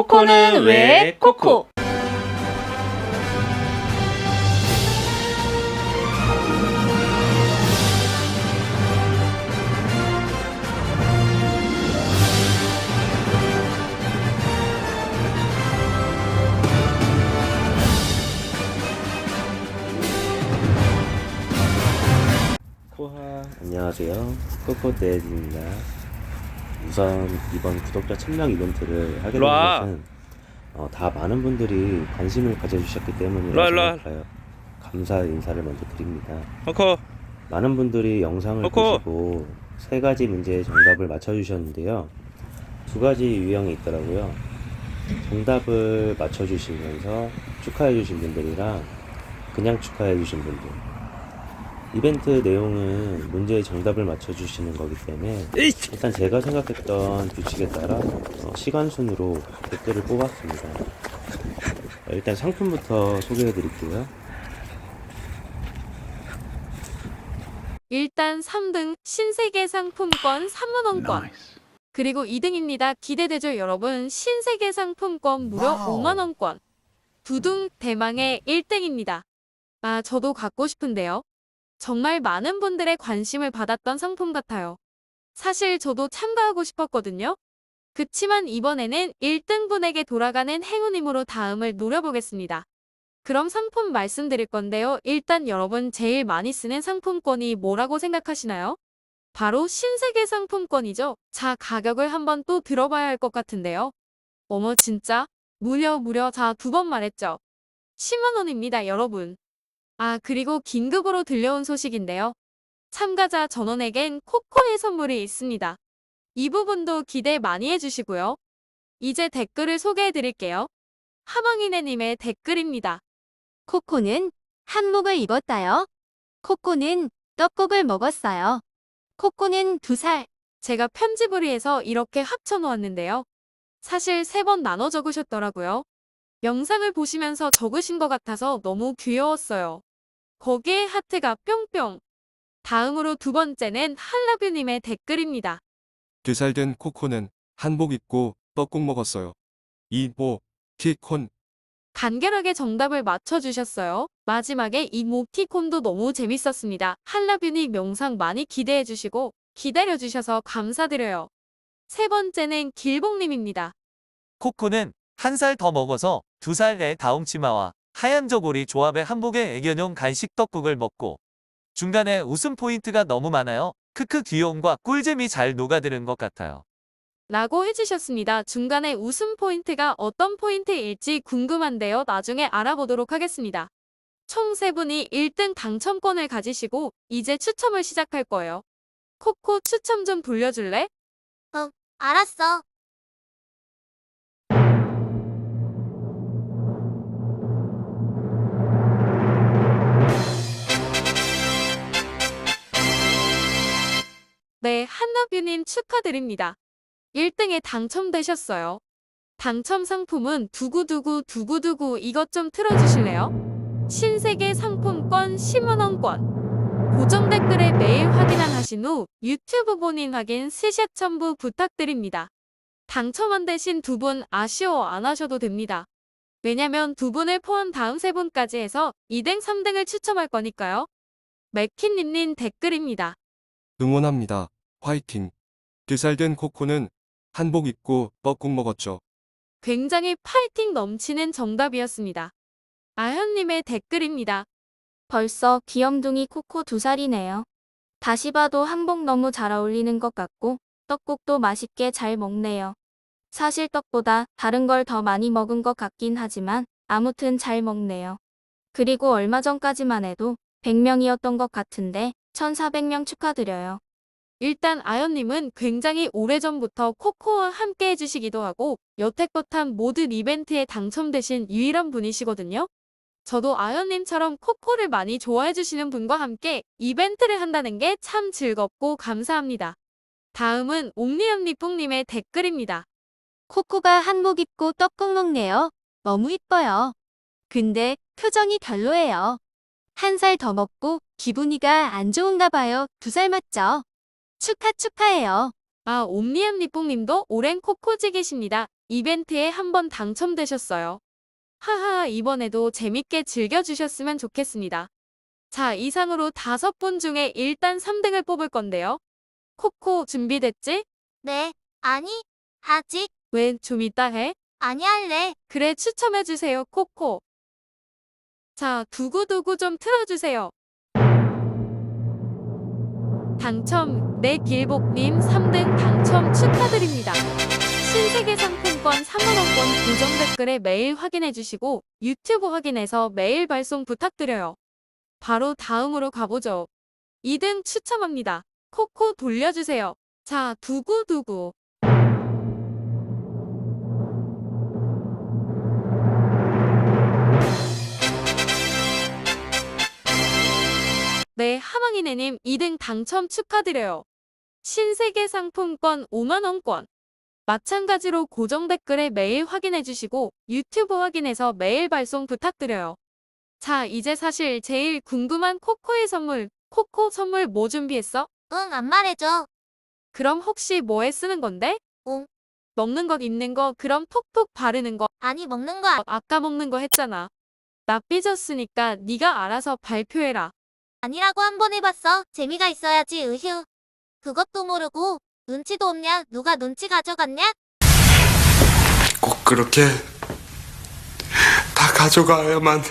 코코는 왜 코코? 안녕하세요. 코코데즈입니다 우선 이번 구독자 1000명 이벤트를 하게 된. 것은 어, 다 많은 분들이 관심을 가져주셨기 때문이라고 와. 생각해요 감사 인사를 먼저 드립니다 코코 많은 분들이 영상을 코코. 보시고 세 가지 문제의 정답을 맞춰주셨는데요 두 가지 유형이 있더라고요 정답을 맞춰주시면서 축하해주신 분들이랑 그냥 축하해주신 분들 이벤트 내용은 문제의 정답을 맞춰주시는 거기 때문에 일단 제가 생각했던 규칙에 따라 어, 시간 순으로 댓글을 뽑았습니다. 어, 일단 상품부터 소개해 드릴게요. 일단 3등 신세계 상품권 3만원권 그리고 2등입니다. 기대되죠 여러분 신세계 상품권 무려 5만원권 두둥 대망의 1등입니다. 아 저도 갖고 싶은데요. 정말 많은 분들의 관심을 받았던 상품 같아요. 사실 저도 참가하고 싶었거든요. 그치만 이번에는 1등분에게 돌아가는 행운임으로 다음을 노려보겠습니다. 그럼 상품 말씀드릴 건데요. 일단 여러분 제일 많이 쓰는 상품권이 뭐라고 생각하시나요? 바로 신세계 상품권이죠. 자, 가격을 한번 또 들어봐야 할 것 같은데요. 어머, 진짜? 무려 무려 자, 두 번 말했죠. 10만원입니다, 여러분. 아, 그리고 긴급으로 들려온 소식인데요. 참가자 전원에겐 코코의 선물이 있습니다. 이 부분도 기대 많이 해주시고요. 이제 댓글을 소개해 드릴게요. 하망이네님의 댓글입니다. 코코는 한복을 입었다요. 코코는 떡국을 먹었어요. 코코는 두 살. 제가 편집을 위해서 이렇게 합쳐 놓았는데요. 사실 세 번 나눠 적으셨더라고요. 영상을 보시면서 적으신 것 같아서 너무 귀여웠어요. 거기에 하트가 뿅뿅. 다음으로 두 번째는 한라뷰님의 댓글입니다. 두 살 된 코코는 한복 입고 떡국 먹었어요. 이모, 티콘, 간결하게 정답을 맞춰주셨어요. 마지막에 이 모 티콘도 너무 재밌었습니다. 한라뷰님 영상 많이 기대해주시고 기다려주셔서 감사드려요. 세 번째는 길봉님입니다. 코코는 한 살 더 먹어서 두 살의 다움치마와 하얀 저고리 조합의 한복의 애견용 간식 떡국을 먹고 중간에 웃음 포인트가 너무 많아요. 크크 귀여움과 꿀잼이 잘 녹아드는 것 같아요. 라고 해주셨습니다. 중간에 웃음 포인트가 어떤 포인트일지 궁금한데요. 나중에 알아보도록 하겠습니다. 총세 분이 1등 당첨권을 가지시고 이제 추첨을 시작할 거예요. 코코 추첨 좀 돌려줄래? 알았어. 한나뷰님 축하드립니다. 1등에 당첨되셨어요. 당첨 상품은 두구두구 두구두구 이것 좀 틀어주실래요? 신세계 상품권 10만원권. 고정 댓글에 매일 확인한 하신 후 유튜브 본인 확인 스샷 첨부 부탁드립니다. 당첨 안 되신 두 분 아쉬워 안 하셔도 됩니다. 왜냐면 두 분을 포함 다음 세 분까지 해서 2등, 3등을 추첨할 거니까요. 맥킨님님 댓글입니다. 응원합니다. 화이팅. 두살된 코코는 한복 입고 떡국 먹었죠. 굉장히 파이팅 넘치는 정답이었습니다. 아현님의 댓글입니다. 벌써 귀염둥이 코코 두 살이네요. 다시 봐도 한복 너무 잘 어울리는 것 같고 떡국도 맛있게 잘 먹네요. 사실 떡보다 다른 걸 더 많이 먹은 것 같긴 하지만 아무튼 잘 먹네요. 그리고 얼마 전까지만 해도 100명이었던 것 같은데 1400명 축하드려요. 일단 아현님은 굉장히 오래전부터 코코와 함께 해주시기도 하고 여태껏 한 모든 이벤트에 당첨되신 유일한 분이시거든요. 저도 아현님처럼 코코를 많이 좋아해주시는 분과 함께 이벤트를 한다는 게 참 즐겁고 감사합니다. 다음은 옴니언니뿡님의 댓글입니다. 코코가 한복 입고 떡국 먹네요. 너무 이뻐요. 근데 표정이 별로예요. 한 살 더 먹고 기분이가 안 좋은가 봐요. 두 살 맞죠? 축하 축하해요. 아, 옴니언니뿡님도 오랜 코코직이십니다. 이벤트에 한번 당첨되셨어요. 하하, 이번에도 재밌게 즐겨주셨으면 좋겠습니다. 자, 이상으로 다섯 분 중에 일단 3등을 뽑을 건데요. 코코, 준비됐지? 네. 아니, 아직 왜 좀 이따 해? 아니 할래. 그래, 추첨해주세요, 코코. 자, 두구두구 좀 틀어주세요. 당첨, 네 길복님 3등 당첨 축하드립니다. 신세계 상품권 3만원권 고정 댓글에 메일 확인해주시고 유튜브 확인해서 메일 발송 부탁드려요. 바로 다음으로 가보죠. 2등 추첨합니다. 코코 돌려주세요. 자, 두구두구. 네, 하망이네님 2등 당첨 축하드려요. 신세계 상품권 5만원권. 마찬가지로 고정 댓글에 메일 확인해주시고 유튜브 확인해서 메일 발송 부탁드려요. 자, 이제 사실 제일 궁금한 코코의 선물. 코코 선물 뭐 준비했어? 응, 안 말해줘. 그럼 혹시 뭐에 쓰는 건데? 응. 먹는 것 입는 거 그럼 톡톡 바르는 거 아니 먹는 거 아- 어, 아까 먹는 거 했잖아. 나 삐졌으니까 네가 알아서 발표해라. 아니라고 한 번 해봤어. 재미가 있어야지 으휴. 그것도 모르고 눈치도 없냐? 누가 눈치 가져갔냐? 꼭 그렇게 다 가져가야만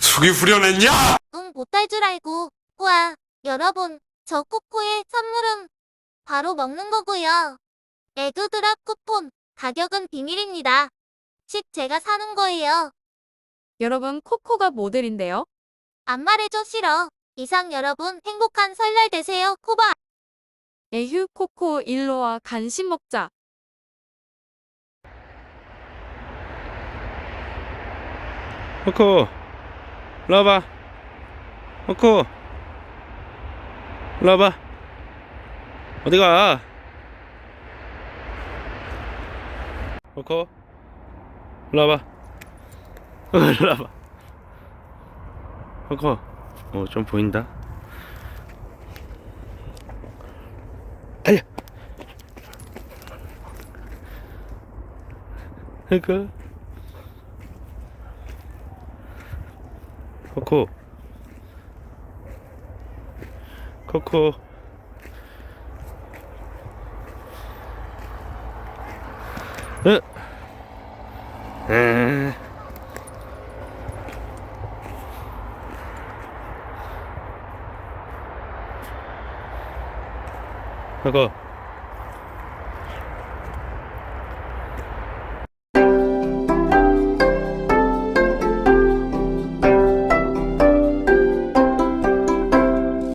숙이 후련했냐? 응, 못할 줄 알고. 우와, 여러분, 저 코코의 선물은 바로 먹는 거고요. 에그드랍 쿠폰, 가격은 비밀입니다. 식 제가 사는 거예요. 여러분 코코가 모델인데요. 안 말해줘 싫어. 이상 여러분 행복한 설날 되세요. 코바. 에휴 코코 일로와 간식 먹자. 코코, 일로 와봐. 코코, 일로 와봐. 어디가? 코코, 일로 와봐. 일로 와봐. 코코, 어, 좀 보인다. 아야. 코코. 코코 코코 으 에. 코코